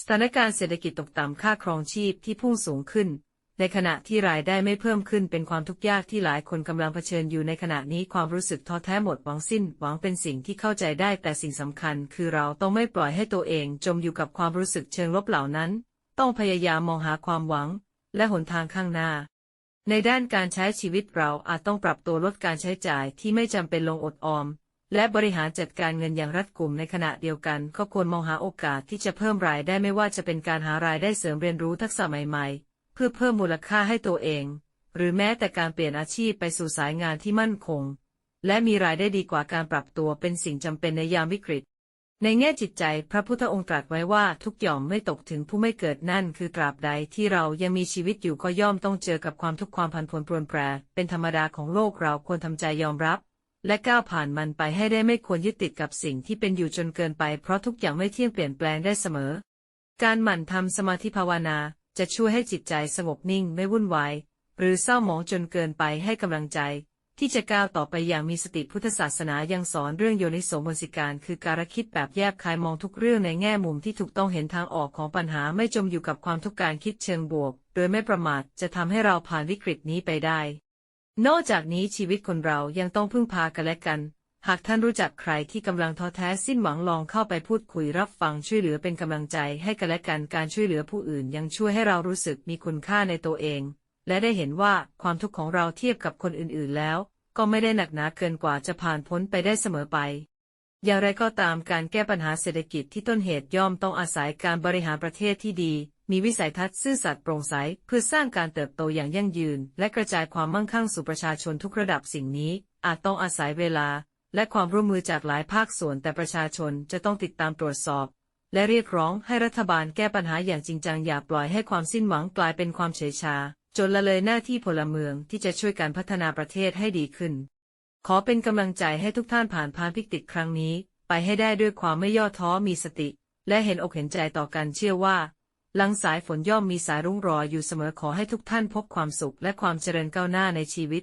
สถานการณ์เศรษฐกิจตกต่ำค่าครองชีพที่พุ่งสูงขึ้น ในขณะที่รายได้ไม่เพิ่มขึ้นเป็นความทุกข์ยากที่หลายคนกำลังเผชิญอยู่ในขณะนี้ความรู้สึกท้อแท้หมดหวังสิ้นหวังเป็นสิ่งที่เข้าใจได้แต่สิ่งสำคัญ คือเราต้องไม่ปล่อยให้ตัวเองจมอยู่กับความรู้สึกเชิงลบเหล่านั้น ต้องพยายามมองหาความหวัง และหนทางข้างหน้า ในด้านการใช้ชีวิตเราอาจต้องปรับตัวลดการใช้จ่ายที่ไม่จำเป็นลงอดออม และบริหารจัดการเงินอย่างรัดกุมในขณะเดียวกัน ก็ควรมองหาโอกาสที่จะเพิ่มรายได้ไม่ว่าจะเป็นการหารายได้เสริมเรียนรู้ทักษะใหม่ๆ เพื่อเพิ่มมูลค่าให้ตัวเอง หรือแม้แต่การเปลี่ยนอาชีพไปสู่สายงานที่มั่นคง และมีรายได้ดีกว่าการปรับตัวเป็นสิ่งจำเป็นในยามวิกฤต ในแง่จิตใจพระพุทธองค์ตรัสไว้ว่าทุกหย่อมไม่ตกถึงผู้ไม่เกิดนั่น คือตราบใดที่เรายังมีชีวิตอยู่ก็ย่อมต้องเจอกับความทุกข์ความผันผวนปรวนแปรเป็นธรรมดาของโลกเราควรทำใจยอมรับ และก้าวผ่านมันไปให้ได้ไม่ควรยึดติดกับสิ่งที่เป็นอยู่จนเกินไป เพราะทุกอย่างไม่เที่ยงเปลี่ยนแปลงได้เสมอ การหมั่นทำสมาธิภาวนาจะช่วยให้จิตใจสงบนิ่งไม่วุ่นวาย หรือเศร้าหมองจนเกินไปให้กำลังใจ ที่จะก้าวต่อไปอย่างมีสติพุทธศาสนายังสอนเรื่องโยนิโสมนสิการ คือการคิดแบบแยบคายมองทุกเรื่องในแง่มุมที่ถูกต้องเห็นทางออกของปัญหาไม่จมอยู่กับความทุกข์การคิดเชิงบวก โดยไม่ประมาทจะทำให้เราผ่านวิกฤตนี้ไปได้ นอกจากนี้ชีวิตคนเรายังต้องพึ่งพากันและกัน หากท่านรู้จักใครที่กำลังท้อแท้สิ้นหวังลองเข้าไปพูดคุยรับฟังช่วยเหลือเป็นกำลังใจให้กันและกันการช่วยเหลือผู้อื่น ยังช่วยให้เรารู้สึกมีคุณค่าในตัวเอง และได้เห็นว่าความทุกข์ของเราเทียบกับคนอื่นๆแล้ว ก็ไม่ได้หนักหนาเกินกว่าจะผ่านพ้นไปได้เสมอไป อย่างไรก็ตามการแก้ปัญหาเศรษฐกิจที่ต้นเหตุย่อมต้องอาศัยการบริหารประเทศที่ดี มีวิสัยทัศน์ซื่อสัตย์โปร่งใสเพื่อสร้างการเติบโตอย่างยั่งยืน และกระจายความมั่งคั่งสู่ประชาชนทุกระดับสิ่งนี้ อาจต้องอาศัยเวลา และความร่วมมือจากหลายภาคส่วนแต่ประชาชนจะต้องติดตามตรวจสอบ และเรียกร้องให้รัฐบาลแก้ปัญหาอย่างจริงจังอย่าปล่อยให้ความสิ้นหวังกลายเป็นความเฉยชา จนละเลยหน้าที่พลเมืองที่จะช่วยการพัฒนาประเทศให้ดีขึ้น ขอเป็นกำลังใจให้ทุกท่านผ่านพานพิกฤตครั้งนี้ ไปให้ได้ด้วยความไม่ย่อท้อมีสติ และเห็นอกเห็นใจต่อกันเชื่อว่า หลังสายฝนย่อมมีสายรุ้งรออยู่เสมอขอให้ทุกท่านพบความสุขและความเจริญก้าวหน้าในชีวิต